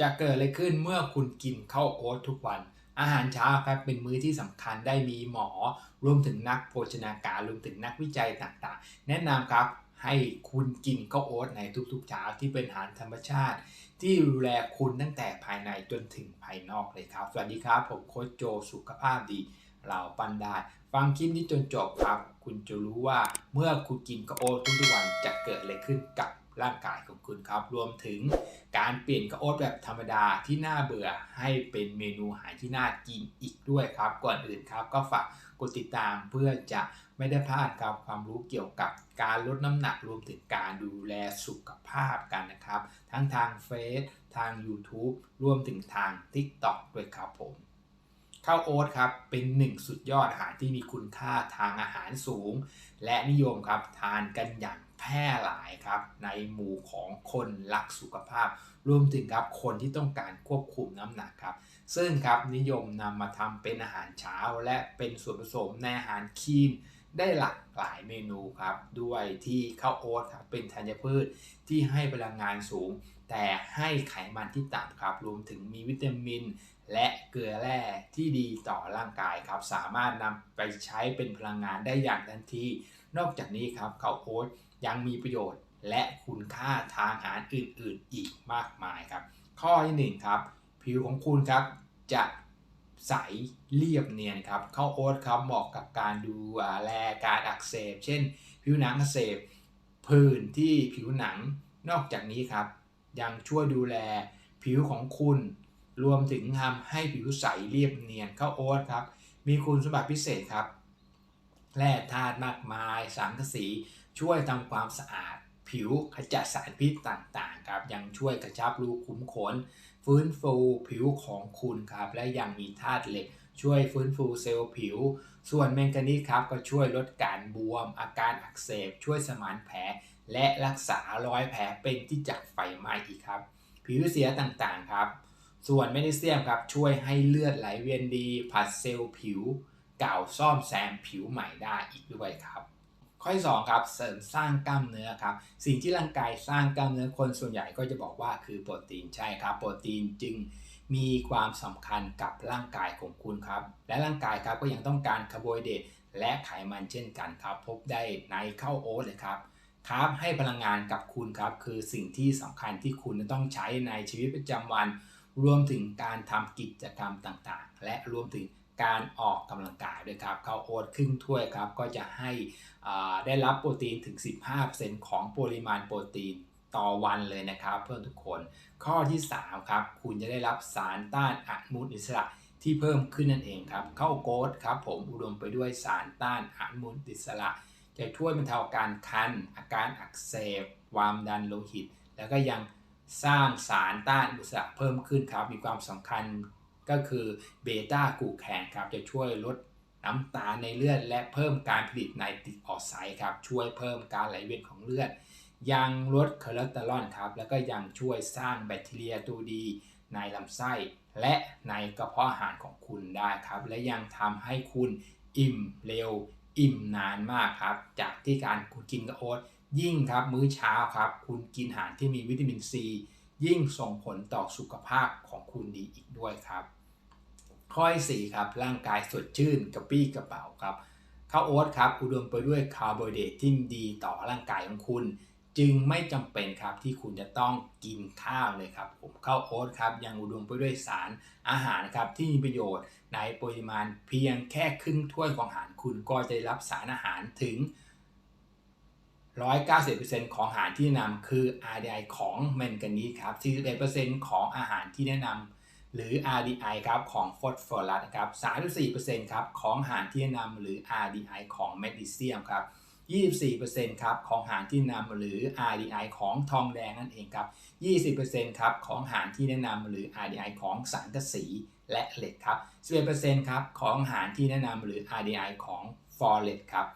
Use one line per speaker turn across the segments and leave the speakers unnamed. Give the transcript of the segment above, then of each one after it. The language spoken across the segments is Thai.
จะเกิดอะไรขึ้นเมื่อคุณกินข้าวโอ๊ตทุกวัน อาหารเช้าครับเป็นมื้อที่สำคัญได้มีหมอ รวมถึงนักโภชนาการรวมถึงนักวิจัยต่างๆ แนะนำครับให้คุณกินข้าวโอ๊ตในทุกๆเช้าที่เป็นอาหารธรรมชาติ ที่ดูแลคุณตั้งแต่ภายในจนถึงภายนอกเลยครับ สวัสดีครับผมโค้ชโจสุขภาพดีเราปั้นได้ฟังคลิปนี้จนจบครับ คุณจะรู้ว่าเมื่อคุณกินข้าวโอ๊ตทุกๆวันจะเกิดอะไรขึ้นกับ ร่างกายของคุณครับ รวมถึงการเปลี่ยนข้าวโอ๊ตแบบธรรมดาที่น่าเบื่อให้เป็นเมนูอาหารที่น่ากินอีกด้วยครับ ก่อนอื่นครับ ก็ฝากกดติดตามเพื่อจะไม่ได้พลาดครับความรู้เกี่ยวกับการลดน้ำหนักรวมถึงการดูแลสุขภาพกันนะครับ ทั้งทางเฟซทาง YouTube รวมถึงทาง TikTok ด้วยครับผม ข้าวโอ๊ตครับเป็นหนึ่งสุดยอดอาหารที่มีคุณค่าทางอาหารสูง และนิยมครับทานกันอย่างแพร่หลายครับในหมู่ของคนรักสุขภาพ รวมถึงครับคนที่ต้องการควบคุมน้ำหนักครับ ซึ่งครับนิยมนำมาทำเป็นอาหารเช้า และเป็นส่วนผสมในอาหารคลีนได้หลากหลายเมนูครับ ด้วยที่ข้าวโอ๊ตครับเป็นธัญพืชที่ให้พลังงานสูง แต่ให้ไขมันที่ต่ำครับ รวมถึงมีวิตามิน และเกลือแร่ที่ดีต่อร่างกายครับ สามารถนำไปใช้เป็นพลังงานได้อย่างทันที นอกจากนี้ครับข้าวโอ๊ตยังมีประโยชน์ และคุณค่าทางอาหารอื่น ๆ อีกมากมายครับ ข้อที่หนึ่งครับผิวของคุณครับจะใสเรียบเนียนครับข้าวโอ๊ตครับเหมาะกับการดูแลการอักเสบ เช่น ผิวหนังอักเสบ ผื่นที่ผิวหนังนอกจากนี้ครับ ยังช่วยดูแลผิวของคุณ รวมถึงทำให้ผิวใสเรียบเนียนข้าวโอ๊ตครับ มีคุณสมบัติพิเศษครับแร่ธาตุมากมาย สังกะสีช่วยทำความสะอาด ผิวขจัดสารพิษต่างๆครับยังช่วยกระชับรูขุมขน ฟื้นฟูผิวของคุณครับ และยังมีธาตุเหล็ก ช่วยฟื้นฟูเซลล์ผิว ส่วนแมงกานีสครับก็ช่วยลดการบวม อาการอักเสบ ช่วยสมานแผล และรักษารอยแผลเป็นที่จากไฟไหม้อีกครับ ผิวเสียต่างๆครับ ส่วนแมกนีเซียมครับช่วยให้เลือดไหลเวียนดี ผัดเซลล์ผิว เก่าซ่อมแซมผิวใหม่ได้อีกด้วยครับข้อที่2ครับเสริมสร้างกล้ามเนื้อครับสิ่งที่ร่างกายสร้างกล้ามเนื้อคนส่วนใหญ่ก็จะบอกว่าคือโปรตีนใช่ครับ โปรตีนจึงมีความสำคัญกับร่างกายของคุณครับ และร่างกายครับก็ยังต้องการคาร์โบไฮเดรตและไขมันเช่นกันครับ พบได้ในข้าวโอ๊ตเลยครับ ครับให้พลังงานกับคุณครับ คือสิ่งที่สำคัญที่คุณจะต้องใช้ในชีวิตประจำวัน รวมถึงการทำกิจกรรมต่างๆ และรวมถึงการออกกำลังกายด้วยครับข้าวโอ๊ตครึ่งถ้วยครับ ก็จะให้ได้รับโปรตีนถึง 15%ของปริมาณโปรตีนต่อวันเลยนะครับ เพื่อนทุกคนข้อที่ 3 ครับ คุณจะได้รับสารต้านอนุมูลอิสระที่เพิ่มขึ้นนั่นเองครับข้าวโอ๊ตครับผมอุดมไปด้วยสารต้านอนุมูลอิสระ จะช่วยบรรเทาอาการคัน อาการอักเสบความดันโลหิต แล้วก็ยังสร้างสารต้านอนุมูลอิสระเพิ่มขึ้นครับ มีความสำคัญก็คือเบต้ากูแคนครับ จะช่วยลดน้ำตาลในเลือด และเพิ่มการผลิตไนตริกออกไซด์ครับ ช่วยเพิ่มการไหลเวียนของเลือด ยังลดคอเลสเตอรอลครับ แล้วก็ยังช่วยสร้างแบคทีเรียตัวดี ในลำไส้ และในกระเพาะอาหารของคุณได้ครับ และยังทำให้คุณอิ่มเร็ว อิ่มนานมากครับ จากที่การคุณกินกับโอ๊ตยิ่งครับมื้อเช้าครับ คุณกินอาหารที่มีวิตามินซียิ่งส่งผลต่อสุขภาพของคุณดีอีกด้วยครับ ข้อที่4ครับร่างกายสดชื่นกระปี้กระเป๋าครับข้าวโอ๊ตครับอุดมไปด้วยคาร์โบไฮเดรตที่ดีต่อร่างกายของคุณ จึงไม่จำเป็นครับที่คุณจะต้องกินข้าวเลยครับผมข้าวโอ๊ตครับยังอุดมไปด้วยสารอาหารครับที่มีประโยชน์ในปริมาณเพียงแค่ครึ่งถ้วยของอาหารคุณก็จะได้รับสารอาหารถึง 190%ของอาหารที่แนะนำคือ RDI ของแมงกานีสครับ41%ของอาหารที่แนะนำหรือ RDI ครับของฟอสฟอรัสครับ34%ครับของอาหารที่แนะนำหรือ RDI ของแมกนีเซียมครับ 24%ครับของอาหารที่นำหรือ RDI ของทองแดงนั่นเองครับ 20%ครับของอาหารที่แนะนำหรือ RDI ของสังกะสีและเหล็กครับ 11%ครับของอาหารที่แนะนำหรือ RDI ของฟอเรสครับ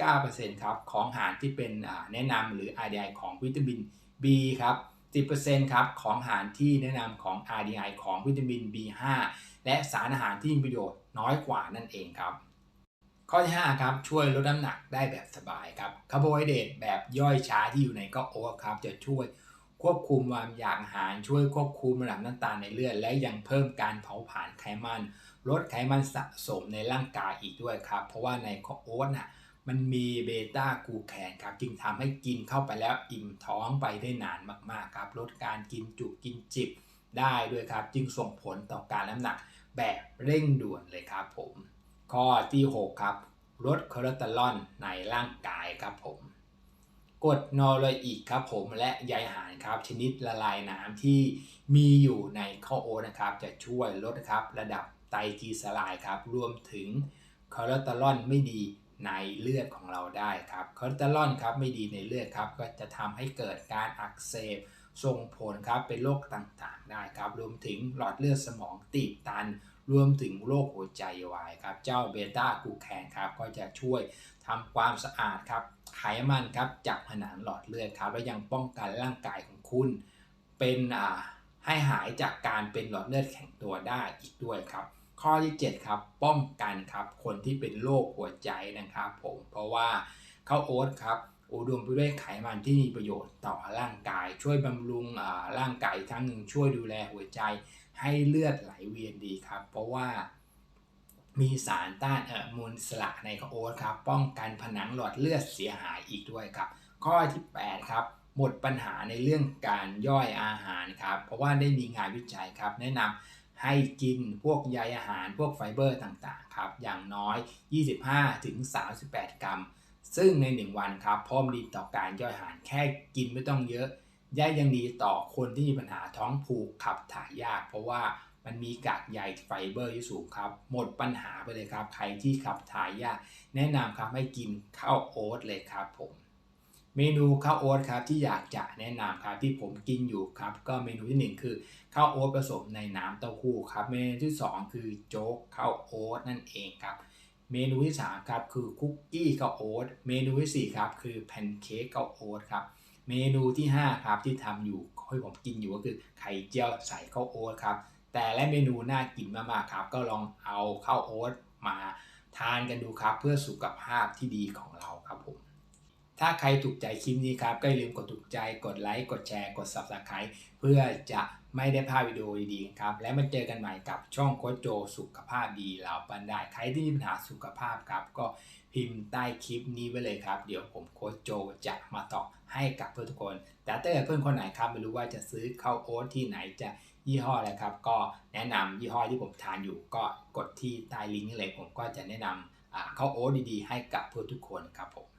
39%ครับของอาหารที่เป็นแนะนำหรือ RDI ของวิตามิน B ครับ10%ครับของอาหารที่แนะนำของ RDI ของวิตามิน B5 และสารอาหารที่มีประโยชน์น้อยกว่านั่นเองครับ ข้อที่5ครับช่วยลดน้ำหนักได้แบบสบายครับคาร์โบไฮเดรตแบบย่อยช้าที่อยู่ในข้าวโอ๊ตครับจะช่วยควบคุมความอยากอาหารช่วยควบคุมระดับน้ำตาลในเลือดและยังเพิ่มการเผาผลาญไขมัน ลดไขมันสะสมในร่างกายอีกด้วยครับ เพราะว่าในข้าวโอ๊ตน่ะมันมีเบต้ากูแคนครับจึงทำให้กินเข้าไปแล้วอิ่มท้องไปได้นานมากๆครับ ลดการกินจุกกินจิบได้ด้วยครับ จึงส่งผลต่อการน้ำหนักแบบเร่งด่วนเลยครับผม ข้อที่ 6 ครับ ลดคอเลสเตอรอลในร่างกายครับผมกรดนอร์โรอิกครับผมและใยอาหารครับ ชนิดละลายน้ำที่มีอยู่ในข้าวโอ๊ตนะครับ จะช่วยลดครับระดับไตรกลีเซอไรด์ครับ รวมถึงคอเลสเตอรอลไม่ดีในเลือดของเราได้ครับคอเลสเตอรอลครับไม่ดีในเลือดครับ ก็จะทำให้เกิดการอักเสบส่งผลครับเป็นโรคต่างๆได้ครับ รวมถึงหลอดเลือดสมองตีบตัน รวมถึงโรคหัวใจวายครับ เจ้าเบต้ากูแคนครับ ก็จะช่วยทำความสะอาดครับไขมันครับจากผนังหลอดเลือดครับ และยังป้องกันร่างกายของคุณ เป็นอ่าให้หายจากการเป็นหลอดเลือดแข็งตัวได้อีกด้วยครับ ข้อที่ 7 ครับ ป้องกันครับคนที่เป็นโรคหัวใจนะครับ ผมเพราะว่าข้าวโอ๊ตครับ อุดมไปด้วยไขมันที่มีประโยชน์ต่อร่างกาย ช่วยบำรุงร่างกายทั้งหนึ่งช่วยดูแลหัวใจให้เลือดไหลเวียนดีครับ เพราะว่ามีสารต้านมูลสละในโอ๊ตครับ ป้องกันผนังหลอดเลือดเสียหายอีกด้วยครับ ข้อที่8ครับหมดปัญหาในเรื่องการย่อยอาหารครับ เพราะว่าได้มีงานวิจัยครับ แนะนำให้กินพวกใยอาหารพวกไฟเบอร์ต่างๆครับ อย่างน้อย 25-38 กรัม ซึ่งใน 1 วันครับพร้อมดีต่อการย่อยอาหารแค่กินไม่ต้องเยอะย่ยังดีต่อคนที่มีปัญหาท้องผูกขับถ่ายยาก เพราะว่ามันมีกากใยไฟเบอร์ที่สูงครับ หมดปัญหาไปเลยครับ ใครที่ขับถ่ายยาก แนะนำครับให้กินข้าวโอ๊ตเลยครับผมเมนูข้าวโอ๊ตครับที่อยากจะแนะนำครับที่ผมกินอยู่ครับก็เมนูที่ 1 คือข้าวโอ๊ตผสมในน้ำเต้าหู้ครับเมนูที่ 2 คือโจ๊กข้าวโอ๊ตนั่นเองครับ เมนูที่3ครับคือคุกกี้กับโอ๊ตเมนูที่4ครับคือแพนเค้กกับโอ๊ตครับเมนูที่5ครับที่ทำอยู่ที่ผมกินอยู่ก็คือไข่เจียวใส่ข้าวโอ๊ตครับแต่และเมนูน่ากินมากๆครับ ก็ลองเอาข้าวโอ๊ตมาทานกันดูครับ เพื่อสุขภาพที่ดีของเราครับผม ถ้าใครถูกใจคลิปนี้ครับก็อย่าลืมกดถูกใจ กดไลค์ กดแชร์ กด Subscribe เพื่อจะไม่ได้พลาดวิดีโอดีๆครับ และมาเจอกันใหม่กับช่องโคชโจสุขภาพดีเหล่าปันได้ ใครที่มีปัญหาสุขภาพครับ ก็พิมพ์ใต้คลิปนี้ไว้เลยครับ เดี๋ยวผมโคชโจจะมาตอบให้กับเพื่อนทุกคน แต่ถ้าเกิดเพื่อนคนไหนครับไม่รู้ว่าจะซื้อข้าวโอ๊ตที่ไหนจะยี่ห้ออะไรครับ ก็แนะนำยี่ห้อที่ผมทานอยู่ ก็กดที่ใต้ลิงก์นี้เลยผมก็จะแนะนำข้าวโอ๊ตดีๆ ให้กับเพื่อนทุกคนครับผม